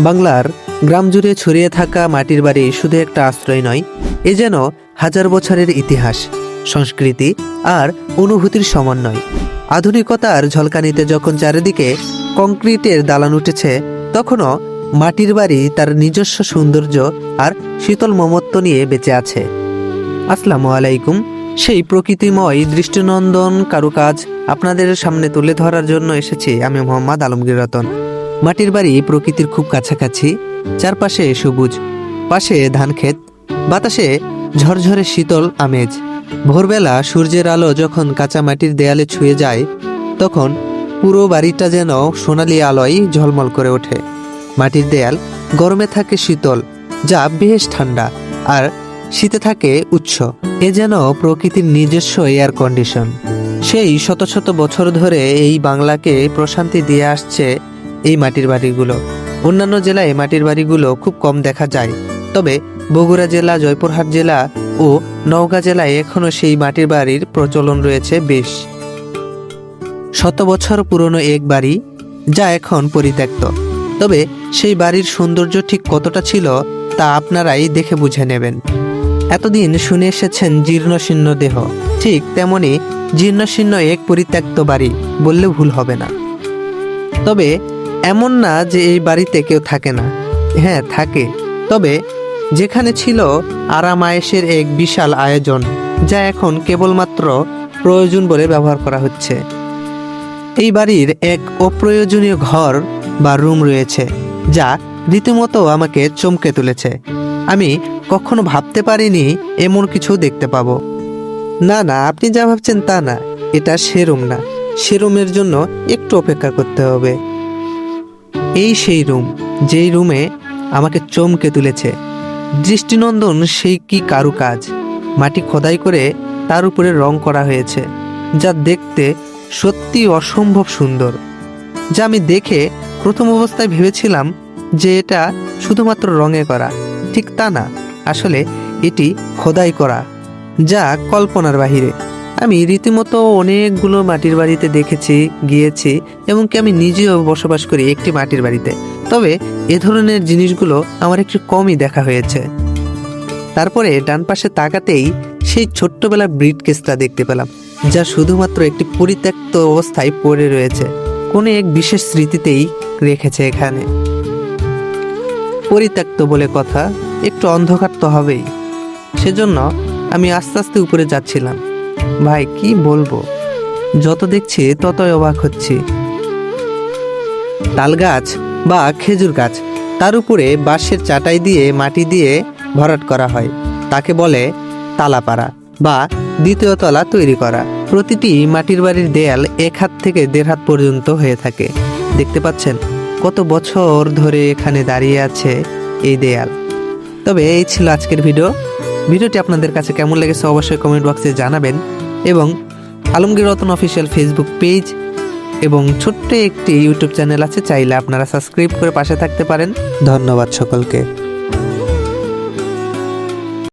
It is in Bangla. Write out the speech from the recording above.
বাংলার গ্রাম জুড়ে ছড়িয়ে থাকা মাটির বাড়ি শুধু একটা আশ্রয় নয়, এ যেন হাজার বছরের ইতিহাস, সংস্কৃতি আর অনুভূতির সমন্বয়। আধুনিকতার ঝলকানিতে যখন চারিদিকে কংক্রিটের দালান উঠেছে, তখনও মাটির বাড়ি তার নিজস্ব সৌন্দর্য আর শীতল মমত্ব নিয়ে বেঁচে আছে। আসসালামু আলাইকুম। সেই প্রকৃতিময় দৃষ্টিনন্দন কারুকাজ আপনাদের সামনে তুলে ধরার জন্য এসেছি। আমি মোহাম্মদ আলমগীর রতন। মাটির বাড়ি প্রকৃতির খুব কাছাকাছি, চারপাশে সবুজ, পাশে ধান ক্ষেত, বাতাসে ঝরঝরে শীতল আমেজ। ভোরবেলা সূর্যের আলো যখন কাঁচা মাটির দেয়ালে ছুঁয়ে যায়, তখন পুরো বাড়িটা যেন সোনালি আলোয় ঝলমল করে ওঠে। মাটির দেয়াল গরমে থাকে শীতল, যা বেশ ঠান্ডা, আর শীতে থাকে উচ্ছ। এ যেন প্রকৃতির নিজস্ব এয়ার কন্ডিশন সেই শত শত বছর ধরে এই বাংলাকে প্রশান্তি দিয়ে আসছে এই মাটির বাড়িগুলো। অন্যান্য জেলায় মাটির বাড়িগুলো খুব কম দেখা যায়। তবে বগুড়া জেলা, জয়পুরহাট জেলা ও নওগাঁ জেলায় এখনও সেই মাটির বাড়ির প্রচলন রয়েছে বেশ। শত বছর পুরনো এক বাড়ি যা এখন পরিত্যক্ত। তবে সেই বাড়ির সৌন্দর্য ঠিক কতটা ছিল তা আপনারাই দেখে বুঝে নেবেন। এতদিন শুনে এসেছেন জীর্ণশীর্ণ দেহ। ঠিক তেমনি জীর্ণশীর্ণ এক পরিত্যক্ত বাড়ি বললে ভুল হবে না। তবে এমন না যে এই বাড়িতে কেউ থাকে না। হ্যাঁ থাকে। তবে যেখানে ছিল আরাম আয়েসের এক বিশাল আয়োজন, যা এখন কেবলমাত্র প্রয়োজন বলে ব্যবহার করা হচ্ছে। এই বাড়ির এক অপ্রয়োজনীয় ঘর বা রুম রয়েছে, যা রীতিমতো আমাকে চমকে তুলেছে। আমি কখনো ভাবতে পারিনি এমন কিছু দেখতে পাবো। না না, আপনি যা ভাবছেন তা না। এটা সে রুম না। সে রুমের জন্য একটু অপেক্ষা করতে হবে। এই সেই রুম, যেই রুমে আমাকে চমকে তুলেছে। দৃষ্টিনন্দন সেই কি কারুকাজ? মাটি খোদাই করে তার উপরে রং করা হয়েছে, যা দেখতে সত্যি অসম্ভব সুন্দর। যা আমি দেখে প্রথম অবস্থায় ভেবেছিলাম যে এটা শুধুমাত্র রঙে করা, ঠিক তা না, আসলে এটি খোদাই করা, যা কল্পনার বাহিরে। আমি রীতিমতো অনেকগুলো মাটির বাড়িতে দেখেছি, গিয়েছি এবং কি আমি নিজেও বসবাস করি একটি মাটির বাড়িতে। তবে এ ধরনের জিনিসগুলো আমার একটু কমই দেখা হয়েছে। তারপরে ডান পাশে তাকাতেই সেই ছোট্টবেলার ব্রিড কেসটা দেখতে পেলাম, যা শুধুমাত্র একটি পরিত্যক্ত অবস্থায় পড়ে রয়েছে, কোনো এক বিশেষ স্মৃতিতেই রেখেছে এখানে। পরিত্যক্ত বলে কথা, একটু অন্ধকার তো হবেই। সেজন্য আমি আস্তে আস্তে উপরে যাচ্ছিলাম। ভাই, কি বলব? যত দেখছি, ততই অবাক হচ্ছি। তাল গাছ বা খেজুর গাছ, তার উপরে বাঁশের চাটাই দিয়ে মাটি দিয়ে ভরাট করা হয়। তাকে বলে তালাপাড়া বা দ্বিতীয় তলা তৈরি করা। প্রতিটি মাটির বাড়ির দেয়াল এক হাত থেকে দেড় হাত পর্যন্ত হয়ে থাকে। দেখতে পাচ্ছেন কত বছর ধরে এখানে দাঁড়িয়ে আছে এই দেয়াল। তবে এই ছিল আজকের ভিডিও। ভিডিওটি আপনাদের কাছে কেমন লেগেছে অবশ্যই কমেন্ট বক্সে জানাবেন এবং Alamgir Ratan official Facebook page এবং ছোট্ট একটি ইউটিউব চ্যানেল আছে, চাইলে আপনারা সাবস্ক্রাইব করে পাশে থাকতে পারেন। ধন্যবাদ সকলকে।